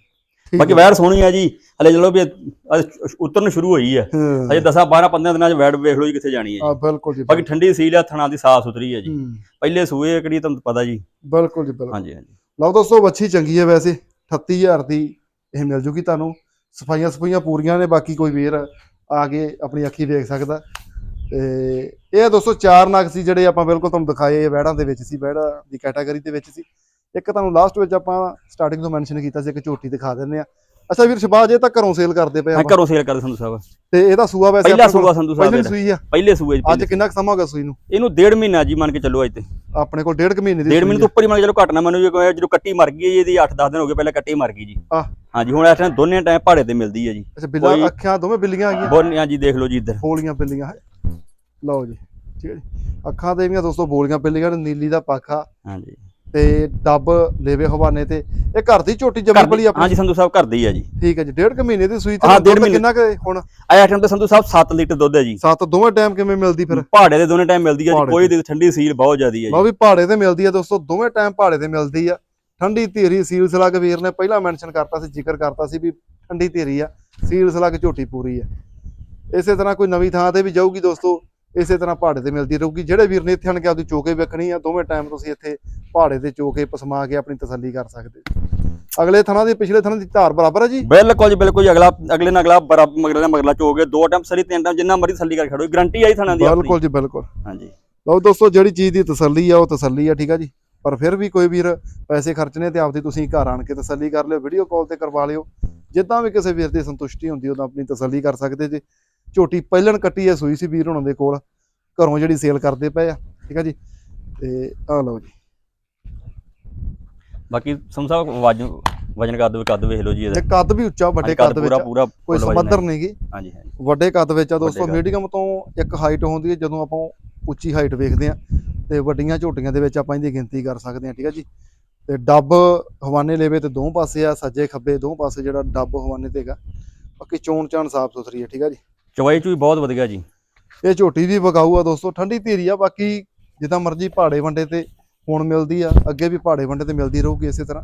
ਬਾਕੀ। ਵੈਰ ਸੋਹਣੀ ਹੈ ਜੀ। ਹਲੇ ਚਲੋ ਵੀ ਉਤਰਨ ਸ਼ੁਰੂ ਹੋਈ ਹੈ ਹਾਂ। ਅਜੇ 10 12 15 ਦਿਨਾਂ ਚ ਵੈੜ ਵੇਖ ਲਓ ਜੀ ਕਿੱਥੇ ਜਾਣੀ ਹੈ ਆ ਬਿਲਕੁਲ ਜੀ ਬਾਕੀ ਠੰਡੀ ਸੀਲ ਆ ਥਣਾ ਦੀ ਸਾਫ਼ ਸੁਥਰੀ ਹੈ ਜੀ। ਪਹਿਲੇ ਸੂਏ ਕਿਹੜੀ ਤੁਹਾਨੂੰ ਪਤਾ ਜੀ। ਬਿਲਕੁਲ ਜੀ ਬਿਲਕੁਲ। ਹਾਂਜੀ ਹਾਂਜੀ। ਲਓ ਦੋਸਤੋ ਵੱਛੀ ਚੰਗੀ ਹੈ ਵੈਸੇ। 38000 ਦੀ ਇਹ ਮਿਲ ਜੂਗੀ ਤੁਹਾਨੂੰ। ਸਫਾਈਆਂ ਸਫਾਈਆਂ ਪੂਰੀਆਂ ਨੇ ਬਾਕੀ ਕੋਈ ਵੀਰ ਆ ਕੇ ਆਪਣੀ ਅੱਖੀ ਵੇਖ ਸਕਦਾ। ਤੇ ਇਹ ਦੋਸਤੋ ਚਾਰ ਨਗ ਸੀ ਜਿਹੜੇ ਆਪਾਂ ਬਿਲਕੁਲ ਤੁਹਾਨੂੰ ਦਿਖਾਏ ਇਹ ਵਹਿੜਾਂ ਦੇ ਵਿੱਚ ਸੀ ਵਹਿੜਾ ਦੀ ਕੈਟਾਗਰੀ ਦੇ ਵਿੱਚ ਸੀ। ਇੱਕ ਤੁਹਾਨੂੰ ਲਾਸਟ ਵਿੱਚ ਆਪਾਂ ਸਟਾਰਟਿੰਗ ਤੋਂ ਮੈਂਸ਼ਨ ਕੀਤਾ ਸੀ ਇੱਕ ਝੋਟੀ ਦਿਖਾ ਦਿੰਦੇ ਆ ਅੱਛਾ ਵੀਰ ਸ਼ਬਾਜ ਇਹ ਤਾਂ ਘਰੋਂ ਸੇਲ ਕਰਦੇ ਪਏ ਆਪਾਂ। ਘਰੋਂ ਸੇਲ ਕਰਦੇ ਸੰਧੂ ਸਾਹਿਬ। ਤੇ ਇਹਦਾ ਸੂਆ ਵੈਸੇ ਪਹਿਲਾ ਆਪਣੇ ਕੋਲ ਸੂਆ ਸੰਧੂ ਸਾਹਿਬ ਪਹਿਲੀ। ਸੂਈ ਆ। ਪਹਿਲੇ ਸੂਏ 'ਚ ਅੱਜ ਪਹਿਲੇ। ਕਿੰਨਾ ਕੁ ਸਮਾਂ ਹੋ ਗਿਆ ਸੂਈ ਨੂੰ? ਇਹਨੂੰ ਡੇਢ ਮਹੀਨਾ ਜੀ ਮੰਨ ਕੇ ਚੱਲੋ ਅੱਜ ਤੇ। ਆਪਣੇ ਕੋਲ ਡੇਢ ਕੁ ਮਹੀਨੇ ਦੀ ਡੇਢ ਮਹੀਨੇ ਤੋਂ ਉੱਪਰ ਹੀ ਮੰਨ ਕੇ ਚਲੋ ਘੱਟ ਨਾ ਮੰਨੋ ਜੀ ਕਿਉਂਕਿ ਜਦੋਂ ਕੱਟੀ ਮਰ ਗਈ ਹੈ ਜੀ ਇਹਦੀ 8-10 ਦਿਨ ਹੋ ਗਏ ਪਹਿਲਾਂ ਕੱਟੀ ਮਰ ਗਈ ਜੀ। ਆਹ। ਹਾਂਜੀ ਹੁਣ ਇਸ ਟਾਈਮ ਦੋਨੇ ਟਾਈਮ ਪਹਾੜੇ ਤੇ ਮਿਲਦੀ ਹੈ ਜੀ। ਅੱਛਾ ਬਿੱਲਾ ਕੋਈ- ਅੱਖਾਂ ਦੋਵੇਂ ਬਿੱਲੀਆਂ ਆ ਗਈਆਂ? ਬੋਲੀਆਂ ਜੀ ਦੇਖ ਲਓ ਜੀ ਇੱਧਰ। ਬੋਲੀਆਂ ਬਿੱਲੀਆਂ। ਲਓ ਜੀ ਠੀਕ ਹੈ ਜੀ। ਅੱਖਾਂ ਦੇ ਵੀ ਦੋਸਤੋ ਬੋਲੀਆਂ ਬਿੱਲੀਆਂ ਨੇ ਨੀਲੀ ਦਾ ਪਾਖਾ। ਹਾਂਜੀ। ਤੇ ਡੱਬ ਲੇਵੇ ਹਵਾਨੇ ਤੇ ਇਹ ਘਰ ਦੀ ਝੋਟੀ ਜੰਮੀ ਪਲੀ ਆਪਣੀ? ਹਾਂਜੀ ਸੰਧੂ ਸਾਹਿਬ ਘਰ ਦੀ ਹੈ ਜੀ। ਠੀਕ ਹੈ ਜੀ ਡੇਢ ਕੁ ਮਹੀਨੇ ਦੀ ਸੂਈ ਤੇ ਹਾਂ, ਦੁੱਧ ਡੇਢ ਮਹੀਨੇ- ਕਿੰਨਾ ਕੁ ਹੁਣ? ਆਇਆ ਟਾਈਮ ਤੇ ਸੰਧੂ ਸਾਹਿਬ 7 ਲੀਟਰ ਦੁੱਧ ਹੈ ਜੀ। ਸੱਤ ਦੋਵੇਂ ਟਾਈਮ ਕਿਵੇਂ ਮਿਲਦੀ ਫਿਰ? ਪਹਾੜੇ ਦੇ ਦੋਨੇ ਟਾਈਮ ਮਿਲਦੀ ਹੈ ਜੀ ਕੋਈ ਠੰਡੀ ਸੀਲ ਬਹੁਤ ਜ਼ਿਆਦੀ ਹੈ ਜੀ। ਵੀ ਪਹਾੜੇ ਤੇ ਮਿਲਦੀ ਆ ਦੋਸਤੋ ਦੋਵੇਂ ਟਾਈਮ ਪਹਾੜੇ ਤੇ ਮਿਲਦੀ ਆ। ਠੰਡੀ ਧੀਰੀ ਸੀਲ ਸਲੱਗ ਵੀਰ ਨੇ ਪਹਿਲਾਂ ਮੈਂਸ਼ਨ ਕਰਤਾ ਸੀ ਜ਼ਿਕਰ ਕਰਤਾ ਸੀ ਵੀ ਠੰਡੀ ਧੀਰੀ ਆ ਸੀਲ ਸਲੱਗ ਝੋਟੀ ਪੂਰੀ ਆ। ਇਸੇ ਤਰ੍ਹਾਂ ਕੋਈ ਨਵੀਂ ਥਾਂ ਤੇ ਵੀ ਜਾਊਗੀ ਦੋਸਤੋ ਇਸੇ ਤਰ੍ਹਾਂ ਪਹਾੜੇ ਤੇ ਮਿਲਦੀ ਰਹੂਗੀ। ਜਿਹੜੇ ਵੀਰ ਨੇ ਇੱਥੇ ਆਣ ਕੇ ਆਪਦੀ ਚੋਕੇ ਵੇਖਣੀ ਆ ਦੋਵੇਂ ਟਾਈਮ ਤੁਸੀਂ ਇੱਥੇ ਪਹਾੜੇ ਤੇ ਚੋਕੇ ਪਸਮਾ ਕੇ ਆਪਣੀ ਤਸੱਲੀ ਕਰ ਸਕਦੇ। ਅਗਲੇ ਥਣਾ ਦੀ ਪਿਛਲੇ ਥਣਾ ਦੀ ਧਾਰ ਬਰਾਬਰ ਆ ਜੀ? ਬਿਲਕੁਲ ਜੀ ਬਿਲਕੁਲ ਅਗਲਾ ਅਗਲੇ ਨਾਲ ਅਗਲਾ ਬਰਾਬਰ ਮਗਲੇ ਮਗਲਾ ਚੋ ਕੇ ਦੋ ਟਾਈਮ ਸਰੀ ਤਿੰਨ ਟਾਈਮ ਜਿੰਨਾ ਮਰਜ਼ੀ ਥੱਲੀ ਕਰ ਖੜੋ। ਗਰੰਟੀ ਆਈ ਥਣਾ ਦੀ ਬਿਲਕੁਲ ਜੀ ਬਿਲਕੁਲ। ਹਾਂਜੀ। ਲਓ ਦੋਸਤੋ ਜਿਹੜੀ ਚੀਜ਼ ਦੀ ਤਸੱਲੀ ਆ ਉਹ ਤਸੱਲੀ ਆ ਠੀਕ ਆ ਜੀ? ਪਰ ਫਿਰ ਵੀ ਕੋਈ ਵੀਰ ਪੈਸੇ ਖਰਚਣੇ ਤੇ ਆਪਦੀ ਤੁਸੀਂ ਘਰ ਆਣ ਕੇ ਤਸੱਲੀ ਕਰ ਲਿਓ ਵੀਡੀਓ ਕਾਲ ਤੇ ਕਰਵਾ ਲਿਓ। ਜਿੱਦਾਂ ਵੀ ਕਿਸੇ ਵੀਰ ਦੀ ਸੰਤੁਸ਼ਟੀ ਹੁੰਦੀ ਉਦੋਂ ਆਪਣੀ ਤਸੱਲੀ ਕਰ ਸਕਦੇ ਜੇ। ਝੋਟੀ ਪਹਿਲਣ ਕੱਟੀ ਆ ਸੂਈ ਸੀ ਵੀਰ ਹੁਣਾਂ ਦੇ ਕੋਲ। ਘਰੋਂ ਜਿਹੜੀ ਸੇਲ ਕਰਦੇ ਪਏ ਆ ਠੀਕ ਆ ਜੀ? ਤੇ ਆ ਲਓ ਜੀ। ਬਾਕੀ ਸੰਧੂ ਸਾਹਿਬ ਵਜਨ ਵਜਨ ਕੱਦ ਵੀ ਕੱਦ ਵੇਖ ਲਓ ਜੀ ਇਹਦਾ। ਕੱਦ ਵੀ ਉੱਚਾ ਵੱਡੇ ਕੱਦ ਵਿੱਚ ਪੂਰਾ ਕੋਈ ਹੈ। ਨਹੀਂਗੀ ਹਾਂਜੀ ਹਾਂਜੀ। ਵੱਡੇ ਕੱਦ ਵਿੱਚ ਆ ਦੋਸਤੋ। ਮੀਡੀਅਮ ਤੋਂ ਇੱਕ ਹਾਈਟ ਹੁੰਦੀ ਹੈ ਜਦੋਂ ਆਪਾਂ ਉੱਚੀ ਹਾਈਟ ਵੇਖਦੇ ਆ। ਤੇ ਵੱਡੀਆਂ ਝੋਟੀਆਂ ਦੇ ਵਿੱਚ ਆਪਾਂ ਇਹਦੀ ਗਿਣਤੀ ਕਰ ਸਕਦੇ ਆ ਠੀਕ ਆ ਜੀ? ਤੇ ਡੱਬ ਹਵਾਨੇ ਲੇਵੇ ਤੇ ਦੋ ਪਾਸੇ ਆ ਸੱਜੇ ਖੱਬੇ ਦੋ ਪਾਸੇ ਜਿਹੜਾ ਡੱਬ ਹਵਾਨੇ ਤੇ ਹੈਗਾ। ਬਾਕੀ ਚੋਣ ਚਾਣ ਸਾਫ਼ ਸੁਥਰੀ ਹੈ ਠੀਕ ਆ ਜੀ? ਚਵਾਈ ਚ ਵੀ ਬਹੁਤ ਵਧੀਆ ਜੀ। ਇਹ ਝੋਟੀ ਵੀ ਵਗਾਊ ਆ ਦੋਸਤੋ ਠੰਡੀ ਧੀਰੀ ਆ ਬਾਕੀ ਜਿੱਦਾਂ ਮਰਜ਼ੀ ਪਹਾੜੇ ਵੰਡੇ ਤੇ ਹੁਣ ਮਿਲਦੀ ਆ ਅੱਗੇ ਵੀ ਪਹਾੜੇ ਵੰਡੇ ਤੇ ਮਿਲਦੀ ਰਹੂਗੀ ਇਸੇ ਤਰ੍ਹਾਂ।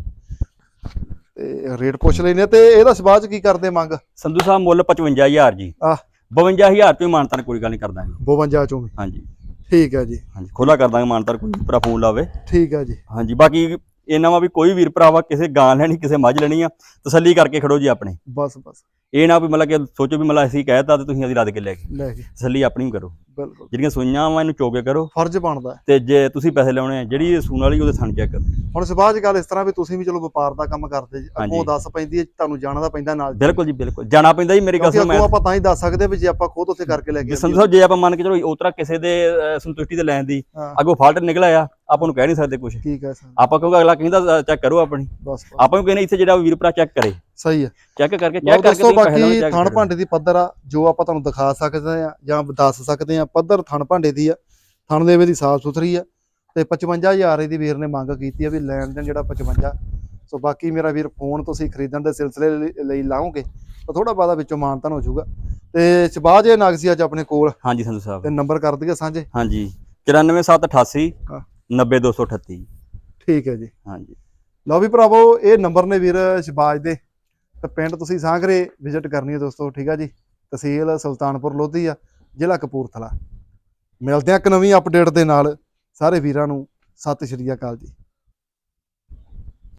ਤੇ ਰੇਟ ਪੁੱਛ ਲੈਨੇ ਤੇ ਇਹਦਾ ਸਬਾਜ ਕੀ ਕਰਦੇ ਮੰਗ? ਸੰਧੂ ਸਾਹਿਬ ਮੁੱਲ 55000 ਜੀ। ਆਹ। 52000 ਤੋਂ ਮਾਨਤਨ ਕੋਈ ਗੱਲ ਨਹੀਂ ਕਰ ਦਾਂਗੇ 52 ਚੋਂ ਵੀ। ਹਾਂਜੀ। ਠੀਕ ਆ ਜੀ। ਹਾਂਜੀ ਖੋਲਾ ਕਰ ਦਾਂਗੇ ਮਾਨਤਨ ਕੋਈ ਭਰਾ ਫੋਨ ਲਾਵੇ। ਠੀਕ ਆ ਜੀ। ਹਾਂਜੀ ਬਾਕੀ ਇਹਨਾਂ ਵਾ ਵੀ ਕੋਈ ਵੀਰ ਭਰਾਵਾ ਕਿਸੇ ਗਾਂ ਲੈਣੀ ਕਿਸੇ ਮੱਝ ਲੈਣੀ ਆ ਤਸੱਲੀ ਕਰਕੇ ਖੜੋ ਜੀ ਆਪਣੇ। ਬਸ ਬਸ। ਇਹ ਨਾ ਵੀ ਮਤਲਬ ਕਿ ਸੋਚੋ ਵੀ ਮਤਲਬ ਅਸੀਂ ਕਹਿਤਾ ਤੇ ਤੁਸੀਂ ਅਸੀਂ ਰੱਦ ਕੇ ਲੈ ਗਏ। ਲੈ ਤਸੱਲੀ ਆਪਣੀ ਕਰੋ। ਬਿਲਕੁਲ। ਜਿਹੜੀਆਂ ਸੂਈਆਂ ਵਾ ਇਹਨੂੰ ਚੋਕੇ ਕਰੋ। ਫਰਜ਼ ਬਣਦਾ ਹੈ। ਤੇ ਜੇ ਤੁਸੀਂ ਪੈਸੇ ਲਾਉਣੇ ਆ ਜਿਹੜੀ ਸੂਣ ਵਾਲੀ ਉਹਦੇ ਥਣ ਚੈੱਕ ਕਰੋ। ਹੁਣ ਸਬਾਜ ਗੱਲ ਇਸ ਤਰ੍ਹਾਂ ਵੀ ਤੁਸੀਂ ਵੀ ਚਲੋ ਵਪਾਰ ਦਾ ਕੰਮ ਕਰਦੇ ਜੀ ਅੱਗੋਂ ਹਾਂਜੀ। ਦੱਸ ਪੈਂਦੀ ਹੈ ਤੁਹਾਨੂੰ ਜਾਣਾ ਦਾ ਪੈਂਦਾ ਨਾਲ। ਬਿਲਕੁਲ ਜੀ ਬਿਲਕੁਲ। ਜਾਣਾ ਪੈਂਦਾ ਜੀ ਮੇਰੀ ਕਿਉਂਕਿ ਕਸਮ ਮੈਂ ਅੱਗੋਂ ਆਪਾਂ ਤਾਂ ਹੀ ਦੱਸ ਸਕਦੇ ਵੀ ਜੇ ਆਪਾਂ ਖੁਦ ਉੱਥੇ ਕਰਕੇ ਲੈ ਸਾਹਿਬ ਜੇ ਆਪਾਂ ਮੰਨ ਕੇ ਚਲੋ ਉਤਰਾ ਕਿਸੇ ਦੇ ਅਹ, ਸੰਤੁਸ਼ਟੀ ਤੇ ਲੈਣ ਦੀ ਹਾਂ। ਅੱਗੋਂ ਫਾਲਟ ਨਿਕਲਿਆ ਆ ਆਪਾਂ ਨੂੰ ਕਹਿ ਨਹੀਂ ਸਕਦੇ ਕੁਝ ਠੀਕ ਹੈ ਸਰ। ਆਪਾਂ ਕਿਉਂਕਿ ਅਗਲਾ ਕਹਿੰਦਾ ਚੈੱਕ ਕਰੋ ਆਪਣੀ। ਬਸ। ਆਪਾਂ ਵੀ ਕਹਿੰਦੇ ਇੱਥੇ ਜਿਹੜਾ ਵੀਰ ਭਰਾ ਚੈੱਕ ਕਰੇ? ਸਹੀ ਹੈ। ਚੈੱਕ ਕਰਕੇ ਚੈੱਕ ਕਰਕੇ ਦੋਸਤੋ ਬਾਕੀ ਥਣ। ਭਾਂਡੇ ਦੀ ਪੱਧਰ ਆ ਜੋ ਆਪਾਂ ਤੁਹਾਨੂੰ ਦਿਖਾ ਸਕਦੇ ਆ ਜਾਂ ਦੱਸ ਸਕਦੇ ਆ ਪੱਧਰ ਥਣ ਭਾਂਡੇ ਦੀ ਆ। ਥਣ ਦੇਵੇ ਦੀ ਸਾਫ਼ ਸੁਥਰੀ ਆ ਤੇ 55000 ਦੀ ਵੀਰ ਨੇ ਮੰਗ ਕੀਤੀ ਆ ਵੀ ਲੈਣ ਦੇਣ ਜਿਹੜਾ 55 ਸੋ ਬਾਕੀ ਮੇਰਾ ਵੀਰ ਫੋਨ ਤੁਸੀਂ ਖਰੀਦਣ ਦੇ ਸਿਲਸਿਲੇ ਲਈ- ਲਾਓਗੇ ਤਾਂ ਥੋੜਾ ਬਾਦਾ ਵਿੱਚੋਂ ਮਾਨਤਨ ਹੋ ਜਾਊਗਾ। ਤੇ ਸ਼ਬਾਜ ਇਹ ਨਗਸੀ ਅੱਜ ਆਪਣੇ ਕੋਲ। ਹਾਂਜੀ ਸੰਧੂ ਸਾਹਿਬ। ਤੇ ਨੰਬਰ ਕਰ ਦਈਏ ਸਾਂਝੇ। ਹਾਂਜੀ। 94788 ਹਾਂ। 90238 ਠੀਕ ਹੈ ਜੀ। ਹਾਂਜੀ। ਲਓ ਵੀ ਭਰਾਵੋ ਇਹ ਨੰਬਰ ਨੇ ਵੀਰ ਸ਼ਬਾਜ ਦੇ। ਤੇ ਪਿੰਡ ਤੁਸੀਂ ਸਾਂਗਰੇ ਵਿਜ਼ਿਟ ਕਰਨੀ ਹੈ ਦੋਸਤੋ ਠੀਕ ਆ ਜੀ। ਤਹਿਸੀਲ ਸੁਲਤਾਨਪੁਰ ਲੋਧੀ ਆ ਜ਼ਿਲ੍ਹਾ ਕਪੂਰਥਲਾ। ਮਿਲਦੇ ਆ ਇੱਕ ਨਵੀਂ ਅਪਡੇਟ ਦੇ ਨਾਲ। ਸਾਰੇ ਵੀਰਾਂ ਨੂੰ ਸਤਿ ਸ਼੍ਰੀ ਅਕਾਲ ਜੀ।